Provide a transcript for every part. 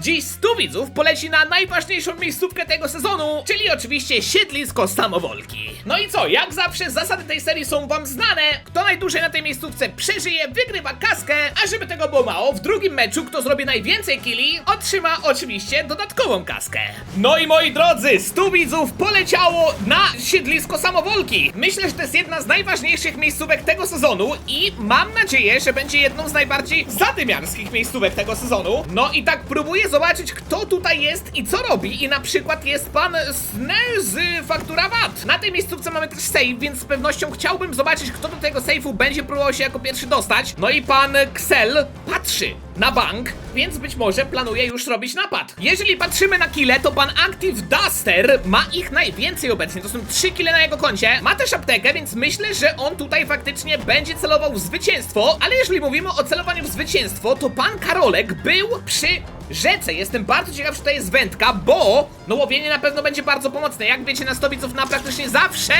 Dziś 100 widzów poleci na najważniejszą miejscówkę tego sezonu, czyli oczywiście siedlisko samowolki. No i co, jak zawsze zasady tej serii są wam znane. Kto najdłużej na tej miejscówce przeżyje, wygrywa kaskę, a żeby tego było mało, w drugim meczu kto zrobi najwięcej killi, otrzyma oczywiście dodatkową kaskę. No i moi drodzy, 100 widzów poleciało na siedlisko samowolki. Myślę, że to jest jedna z najważniejszych miejscówek tego sezonu i mam nadzieję, że będzie jedną z najbardziej zadymiarskich miejscówek tego sezonu. No i tak próbuję zobaczyć, kto tutaj jest i co robi. I na przykład jest pan Sne z Faktura VAT. Na tej miejscówce mamy też save, więc z pewnością chciałbym zobaczyć, kto do tego safe'u będzie próbował się jako pierwszy dostać. No i pan Ksel patrzy na bank, więc być może planuje już robić napad. Jeżeli patrzymy na kile, to pan Active Duster ma ich najwięcej obecnie. To są 3 kile na jego koncie. Ma też aptekę, więc myślę, że on tutaj faktycznie będzie celował w zwycięstwo. Ale jeżeli mówimy o celowaniu w zwycięstwo, to pan Karolek był przy rzece. Jestem bardzo ciekaw, czy to jest wędka, bo no łowienie na pewno będzie bardzo pomocne. Jak wiecie, na stowiców na praktycznie zawsze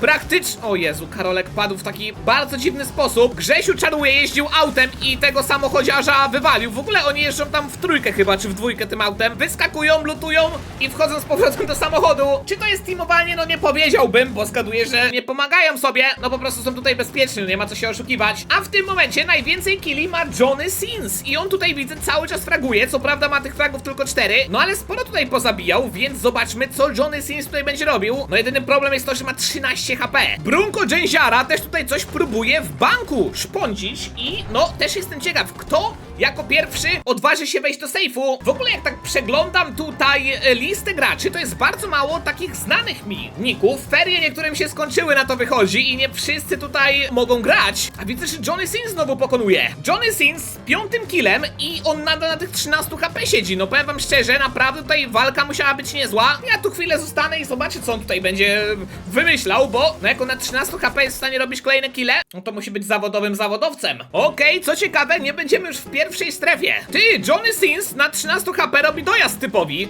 Praktycznie. O Jezu, Karolek padł w taki bardzo dziwny sposób. Grzesiu czaruje, jeździł autem i tego samochodziarza wywalił. W ogóle oni jeżdżą tam w trójkę chyba, czy w dwójkę tym autem. Wyskakują, lutują i wchodzą z powrotem do samochodu. Czy to jest teamowanie? No nie powiedziałbym, bo zgaduję, że nie pomagają sobie. No po prostu są tutaj bezpieczni, no nie ma co się oszukiwać. A w tym momencie najwięcej killi ma Johnny Sins. I on tutaj widzę cały czas fraguje. Co prawda ma tych fragów tylko cztery, no ale sporo tutaj pozabijał, więc zobaczmy, co Johnny Sins tutaj będzie robił. No jedyny problem jest to, że ma 13 HP. Brunko Dżęziara też tutaj coś próbuje w banku szpącić i no też jestem ciekaw, kto jako pierwszy odważy się wejść do sejfu. W ogóle jak tak przeglądam tutaj e, listę graczy, to jest bardzo mało takich znanych mi ników. Ferie niektórym się skończyły, na to wychodzi i nie wszyscy tutaj mogą grać. A widzę, że Johnny Sins znowu pokonuje. Johnny Sins z piątym killem i on nadal na tych 13 HP siedzi. No powiem wam szczerze, naprawdę tutaj walka musiała być niezła. Ja tu chwilę zostanę i zobaczę, co on tutaj będzie wymyślał, bo no jak on na 13 HP jest w stanie robić kolejne kille, no to musi być zawodowym zawodowcem. Okej, co ciekawe, nie będziemy już w pierwszej strefie. Ty, Johnny Sins na 13 HP robi dojazd typowi.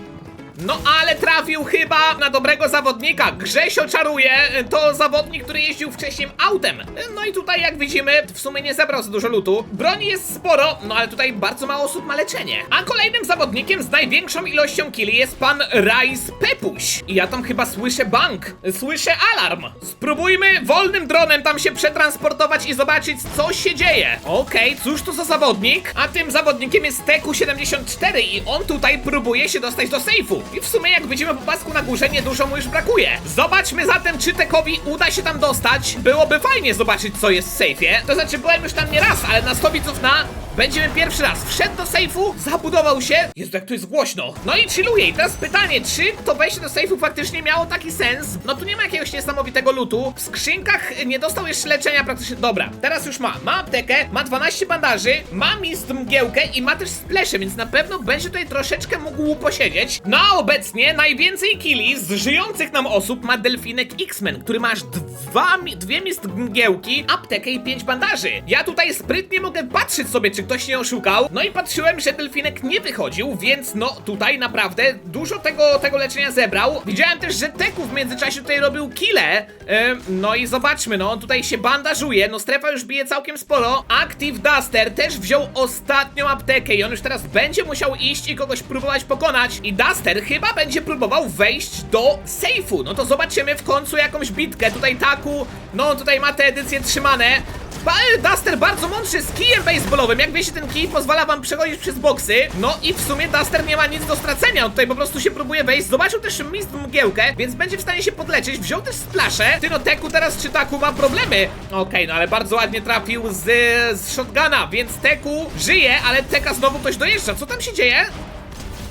No ale trafił chyba na dobrego zawodnika. Grzesio czaruje, to zawodnik, który jeździł wcześniej autem. No i tutaj jak widzimy, w sumie nie zebrał za dużo lutu. Broni jest sporo, no ale tutaj bardzo mało osób ma leczenie. A kolejnym zawodnikiem z największą ilością killi jest pan Rajs Pepuś. I ja tam chyba słyszę bank, słyszę alarm. Spróbujmy wolnym dronem tam się przetransportować i zobaczyć co się dzieje. Okej, cóż to za zawodnik? A tym zawodnikiem jest Teku74 i on tutaj próbuje się dostać do sejfu. I w sumie jak widzimy po pasku na górze, niedużo mu już brakuje. Zobaczmy zatem, czy Tekowi uda się tam dostać. Byłoby fajnie zobaczyć, co jest w sejfie. To znaczy, byłem już tam nie raz, ale na 100 widzów na... Będziemy pierwszy raz. Wszedł do sejfu, zabudował się. Jezu, jak tu jest głośno. No i chilluje. I teraz pytanie, czy to wejście do sejfu faktycznie miało taki sens? No tu nie ma jakiegoś niesamowitego lutu. W skrzynkach nie dostał jeszcze leczenia praktycznie. Dobra, teraz już ma. Ma aptekę, ma 12 bandaży, ma mist mgiełkę i ma też splesze, więc na pewno będzie tutaj troszeczkę mógł posiedzieć. No a obecnie najwięcej killi z żyjących nam osób ma delfinek X-Men, który ma aż dwa, dwie mist mgiełki, aptekę i pięć bandaży. Ja tutaj sprytnie mogę patrzeć sobie, czy ktoś nie oszukał. No i patrzyłem, że delfinek nie wychodził, więc no tutaj naprawdę dużo tego, tego leczenia zebrał. Widziałem też, że Teku w międzyczasie tutaj robił kile. Ym, no i zobaczmy, no on tutaj się bandażuje, no strefa już bije całkiem sporo. Active Duster też wziął ostatnią aptekę i on już teraz będzie musiał iść i kogoś próbować pokonać. I Duster chyba będzie próbował wejść do sejfu. No to zobaczymy w końcu jakąś bitkę. Tutaj Taku, no tutaj ma te edycje trzymane. Duster bardzo mądrzy z kijem baseballowym. Jak wiecie, ten kij pozwala wam przechodzić przez boksy. No i w sumie Duster nie ma nic do stracenia. On tutaj po prostu się próbuje wejść. Zobaczył też mist mgiełkę, więc będzie w stanie się podleczyć. Wziął też splaszę. Ty no Teku teraz czy Taku ma problemy. Okej, no ale bardzo ładnie trafił z, z shotguna, więc Teku żyje, ale Teka znowu ktoś dojeżdża. Co tam się dzieje?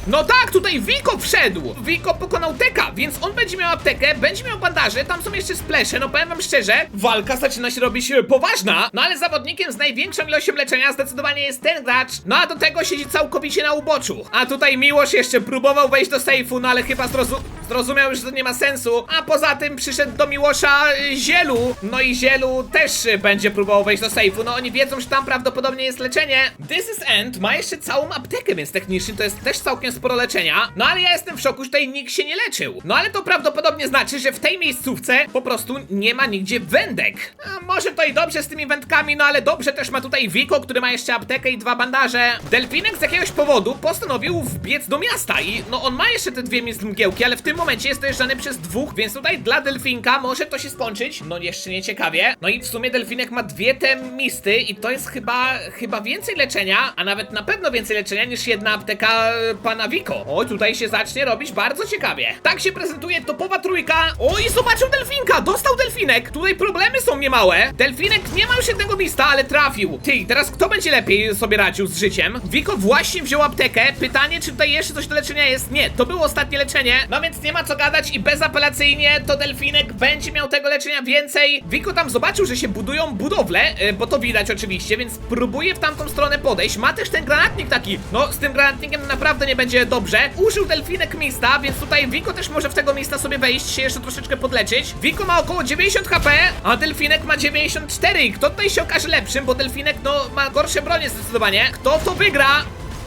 No tak, tutaj Wiko wszedł! Wiko pokonał Teka, więc on będzie miał aptekę, będzie miał bandaże, tam są jeszcze splesze, no powiem wam szczerze, walka zaczyna się robić e, poważna, no ale zawodnikiem z największą ilością leczenia zdecydowanie jest ten gracz, no a do tego siedzi całkowicie na uboczu. A tutaj Miłosz jeszcze próbował wejść do sejfu, no ale chyba zrozu Zrozumiał że to nie ma sensu, a poza tym przyszedł do Miłosza Zielu. No i Zielu też będzie próbował wejść do sejfu. No oni wiedzą, że tam prawdopodobnie jest leczenie. This is End ma jeszcze całą aptekę, więc technicznie to jest też całkiem sporo leczenia. No ale ja jestem w szoku, że tutaj nikt się nie leczył. No ale to prawdopodobnie znaczy, że w tej miejscówce po prostu nie ma nigdzie wędek. A może to i dobrze z tymi wędkami, no ale dobrze też ma tutaj Wiko, który ma jeszcze aptekę i dwa bandaże. Delfinek z jakiegoś powodu postanowił wbiec do miasta i no on ma jeszcze te dwie mgiełki, ale w tym momencie jest dojeżdżany przez dwóch, więc tutaj dla Delfinka może to się skończyć. No jeszcze nie ciekawie. No i w sumie Delfinek ma dwie te misty i to jest chyba, chyba więcej leczenia, a nawet na pewno więcej leczenia niż jedna apteka e, pana Wiko. O, tutaj się zacznie robić bardzo ciekawie. Tak się prezentuje topowa trójka. O, i zobaczył Delfinka! Dostał Delfinek! Tutaj problemy są niemałe. Delfinek nie ma już jednego mista, ale trafił. Ty, teraz kto będzie lepiej sobie radził z życiem? Wiko właśnie wziął aptekę. Pytanie, czy tutaj jeszcze coś do leczenia jest? Nie, to było ostatnie leczenie. No więc nie ma co gadać i bezapelacyjnie to Delfinek będzie miał tego leczenia więcej. Wiko tam zobaczył, że się budują budowle, e, bo to widać oczywiście, więc próbuje w tamtą stronę podejść. Ma też ten granatnik taki. No, z tym granatnikiem naprawdę nie będzie dobrze. Użył Delfinek mista, więc tutaj Wiko też może w tego mista sobie wejść, się jeszcze troszeczkę podleczyć. Wiko ma około 90 HP, a Delfinek ma 94. I kto tutaj się okaże lepszym, bo Delfinek no ma gorsze bronie zdecydowanie. Kto to wygra?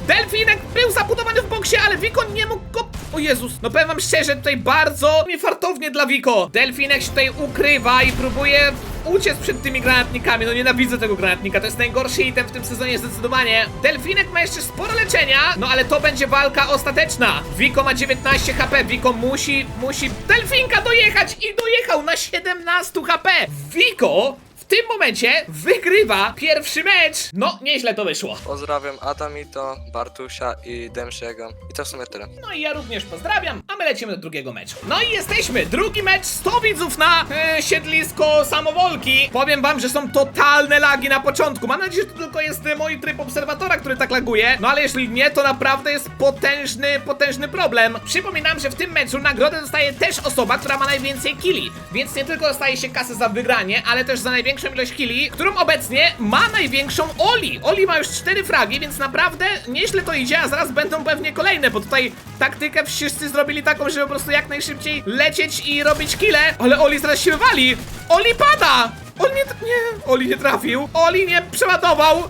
Delfinek był zabudowany w boksie, ale Wiko nie mógł go... O Jezus, no powiem wam szczerze, tutaj bardzo niefartownie dla Wiko. Delfinek się tutaj ukrywa i próbuje uciec przed tymi granatnikami. No nienawidzę tego granatnika, to jest najgorszy item w tym sezonie zdecydowanie. Delfinek ma jeszcze sporo leczenia, no ale to będzie walka ostateczna. Wiko ma 19 HP, Wiko musi, musi Delfinka dojechać i dojechał na 17 HP. Wiko tym momencie wygrywa pierwszy mecz. No, nieźle to wyszło. Pozdrawiam Adamito, Bartusia i Demsiego. I to w sumie tyle. No i ja również pozdrawiam, my lecimy do drugiego meczu. No i jesteśmy, drugi mecz, 100 widzów na e, siedlisko samowolki. Powiem wam, że są totalne lagi na początku. Mam nadzieję, że to tylko jest e, mój tryb obserwatora, który tak laguje. No ale jeśli nie, to naprawdę jest potężny, potężny problem. Przypominam, że w tym meczu nagrodę dostaje też osoba, która ma najwięcej killi. Więc nie tylko dostaje się kasę za wygranie, ale też za największą ilość killi, którą obecnie ma największą Oli. Oli ma już 4 fragi, więc naprawdę nieźle to idzie, a zaraz będą pewnie kolejne, bo tutaj taktykę wszyscy zrobili taką, żeby po prostu jak najszybciej lecieć i robić kile. Ale Oli zaraz się wywali. Oli pada! On nie, nie, Oli nie trafił. Oli nie przeładował.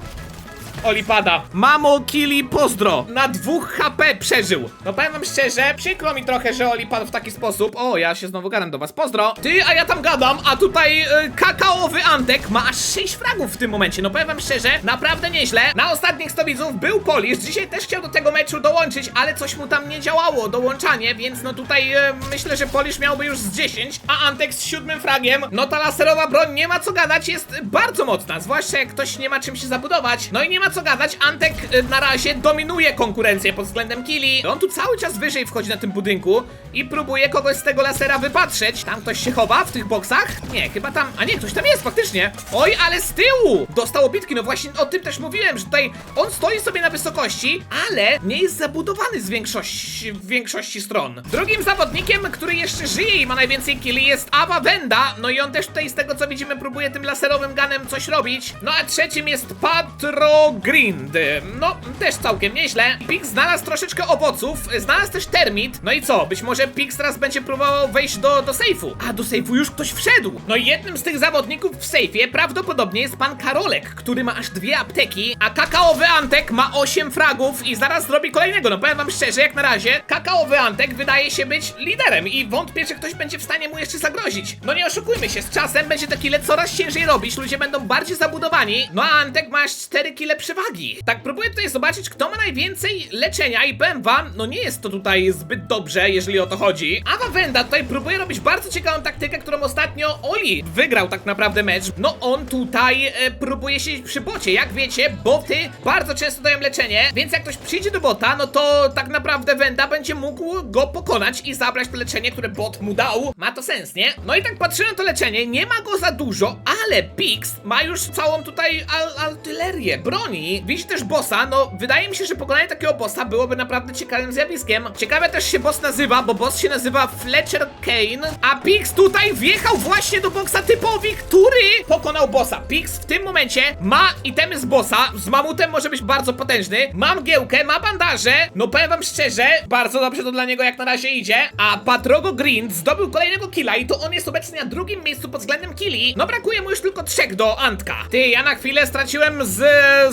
Oli pada. Mamo Kili pozdro. Na dwóch HP przeżył. No powiem wam szczerze, przykro mi trochę, że Oli padł w taki sposób. O, ja się znowu gadam do was. Pozdro. Ty, a ja tam gadam, a tutaj y, kakaowy Antek ma aż 6 fragów w tym momencie. No powiem wam szczerze, naprawdę nieźle. Na ostatnich 100 widzów był Polisz. Dzisiaj też chciał do tego meczu dołączyć, ale coś mu tam nie działało, dołączanie, więc no tutaj y, myślę, że Polisz miałby już z 10, a Antek z siódmym fragiem. No ta laserowa broń, nie ma co gadać, jest bardzo mocna, zwłaszcza jak ktoś nie ma czym się zabudować. No i nie ma co gadać, Antek y, na razie dominuje konkurencję pod względem killi. On tu cały czas wyżej wchodzi na tym budynku i próbuje kogoś z tego lasera wypatrzeć. Tam ktoś się chowa w tych boksach? Nie, chyba tam. A nie, ktoś tam jest faktycznie. Oj, ale z tyłu! Dostał obitki, no właśnie o tym też mówiłem, że tutaj on stoi sobie na wysokości, ale nie jest zabudowany z większości, większości stron. Drugim zawodnikiem, który jeszcze żyje i ma najwięcej killi jest Ava Venda, no i on też tutaj z tego co widzimy próbuje tym laserowym ganem coś robić. No a trzecim jest Patro Grind. No, też całkiem nieźle. Pix znalazł troszeczkę owoców, znalazł też termit. No i co? Być może Pix teraz będzie próbował wejść do, do sejfu. A, do sejfu już ktoś wszedł. No i jednym z tych zawodników w sejfie prawdopodobnie jest pan Karolek, który ma aż dwie apteki, a kakaowy Antek ma 8 fragów i zaraz zrobi kolejnego. No powiem wam szczerze, jak na razie, kakaowy Antek wydaje się być liderem i wątpię, że ktoś będzie w stanie mu jeszcze zagrozić. No nie oszukujmy się, z czasem będzie te kile coraz ciężej robić, ludzie będą bardziej zabudowani, no a Antek ma aż 4 kile przewagi. Tak próbuję tutaj zobaczyć, kto ma najwięcej leczenia i powiem wam, no nie jest to tutaj zbyt dobrze, jeżeli o to chodzi. Ava Venda tutaj próbuje robić bardzo ciekawą taktykę, którą ostatnio Oli wygrał tak naprawdę mecz. No on tutaj e, próbuje siedzieć przy bocie, jak wiecie, boty bardzo często dają leczenie, więc jak ktoś przyjdzie do bota, no to tak naprawdę Venda będzie mógł go pokonać i zabrać to leczenie, które bot mu dał. Ma to sens, nie? No i tak patrzę na to leczenie, nie ma go za dużo, ale Pix ma już całą tutaj artylerię, broń, broni. Widzi też bossa, no wydaje mi się, że pokonanie takiego bossa byłoby naprawdę ciekawym zjawiskiem. Ciekawe też się boss nazywa, bo boss się nazywa Fletcher Kane, a Pix tutaj wjechał właśnie do boksa typowi, który pokonał bossa. Pix w tym momencie ma itemy z bossa, z mamutem może być bardzo potężny, ma mgiełkę, ma bandaże, no powiem wam szczerze, bardzo dobrze to dla niego jak na razie idzie, a Patrogo Green zdobył kolejnego killa i to on jest obecnie na drugim miejscu pod względem killi, no brakuje mu już tylko trzech do Antka. Ty, ja na chwilę straciłem z,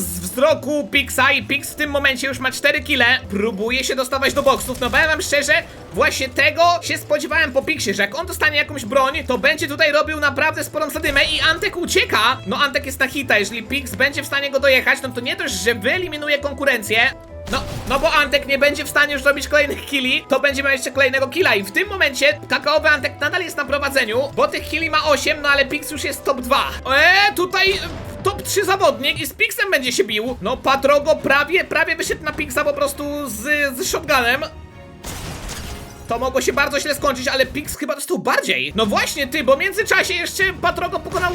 z wzroku Pixa i Pix w tym momencie już ma cztery kile, próbuje się dostawać do boksów, no powiem wam szczerze, właśnie tego się spodziewałem po Pixie, że jak on dostanie jakąś broń, to będzie tutaj robił naprawdę sporą zadymę i Antek ucieka, no Antek jest na hita, jeżeli Pix będzie w stanie go dojechać, no to nie dość, że wyeliminuje konkurencję, no, no bo Antek nie będzie w stanie już robić kolejnych killi, to będzie miał jeszcze kolejnego killa. I w tym momencie kakaowy Antek nadal jest na prowadzeniu, bo tych killi ma 8, no ale Pix już jest top 2. Eee, tutaj top 3 zawodnik i z Pixem będzie się bił. No Patrogo prawie, prawie wyszedł na Pixa po prostu z, z shotgunem. To mogło się bardzo źle skończyć, ale Pix chyba dostał bardziej. No właśnie ty, bo w międzyczasie jeszcze Patrogo pokonał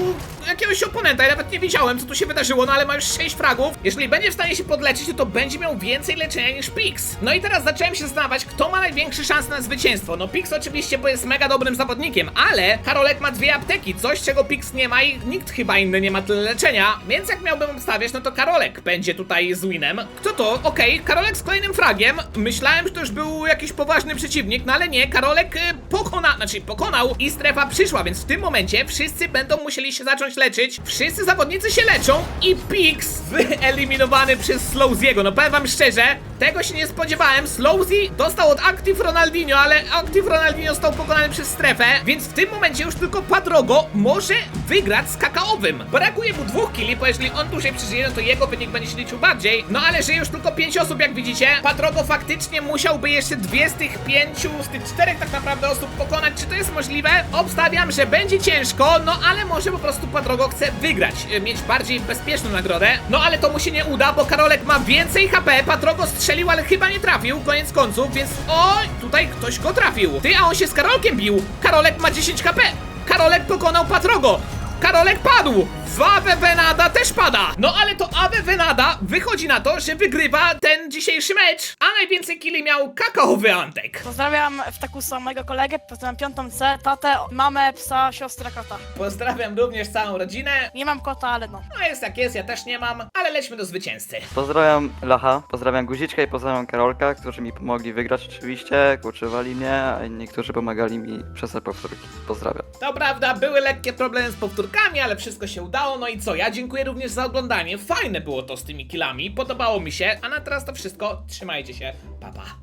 jakiegoś oponenta. Ja nawet nie wiedziałem, co tu się wydarzyło, no ale ma już 6 fragów. Jeżeli będzie w stanie się podleczyć, to, będzie miał więcej leczenia niż Pix. No i teraz zacząłem się zastanawiać, kto ma największe szanse na zwycięstwo. No Pix oczywiście, bo jest mega dobrym zawodnikiem, ale Karolek ma dwie apteki, coś czego Pix nie ma i nikt chyba inny nie ma tyle leczenia. Więc jak miałbym obstawiać, no to Karolek będzie tutaj z winem. Kto to? Okej, Karolek z kolejnym fragiem. Myślałem, że to już był jakiś poważny przeciwnik, no ale nie, Karolek y, pokona, znaczy pokonał i strefa przyszła, więc w tym momencie wszyscy będą musieli się zacząć leczyć. Wszyscy zawodnicy się leczą i Pix wyeliminowany przez Slowziego. No powiem wam szczerze, tego się nie spodziewałem. Slowzy dostał od Active Ronaldinho, ale Active Ronaldinho został pokonany przez strefę, więc w tym momencie już tylko Padrogo może wygrać z kakaowym. Brakuje mu dwóch killi, bo jeżeli on dłużej przeżyje, no to jego wynik będzie się liczył bardziej. No ale że już tylko pięć osób, jak widzicie, Padrogo faktycznie musiałby jeszcze dwie z tych pięciu, z tych czterech tak naprawdę osób pokonać. Czy to jest możliwe? Obstawiam, że będzie ciężko, no ale może po prostu Padrogo chce wygrać, mieć bardziej bezpieczną nagrodę. No ale to mu się nie uda, bo Karolek ma więcej HP, Padrogo strzelił, ale chyba nie trafił, koniec końców, więc oj, tutaj ktoś go trafił. Ty, a on się z Karolkiem bił. Karolek ma 10 HP. Karolek pokonał Patrogo. Karolek padł! W Ave Venada też pada! No ale to Ave Venada wychodzi na to, że wygrywa ten dzisiejszy mecz, a najwięcej killi miał kakaowy Antek. Pozdrawiam w taku samego kolegę, pozdrawiam piątą C, tatę, mamę, psa, siostrę, kota. Pozdrawiam również całą rodzinę. Nie mam kota, ale no. No jest jak jest, ja też nie mam, ale lećmy do zwycięzcy. Pozdrawiam Lacha, pozdrawiam Guziczka i pozdrawiam Karolka, którzy mi pomogli wygrać oczywiście, kurczywali mnie, a niektórzy pomagali mi przez te powtórki. Pozdrawiam. To prawda, były lekkie problemy z powtórkami, ale wszystko się udało. No i co? Ja dziękuję również za oglądanie. Fajne było to z tymi killami, podobało mi się. A na teraz to wszystko. Trzymajcie się. Pa pa.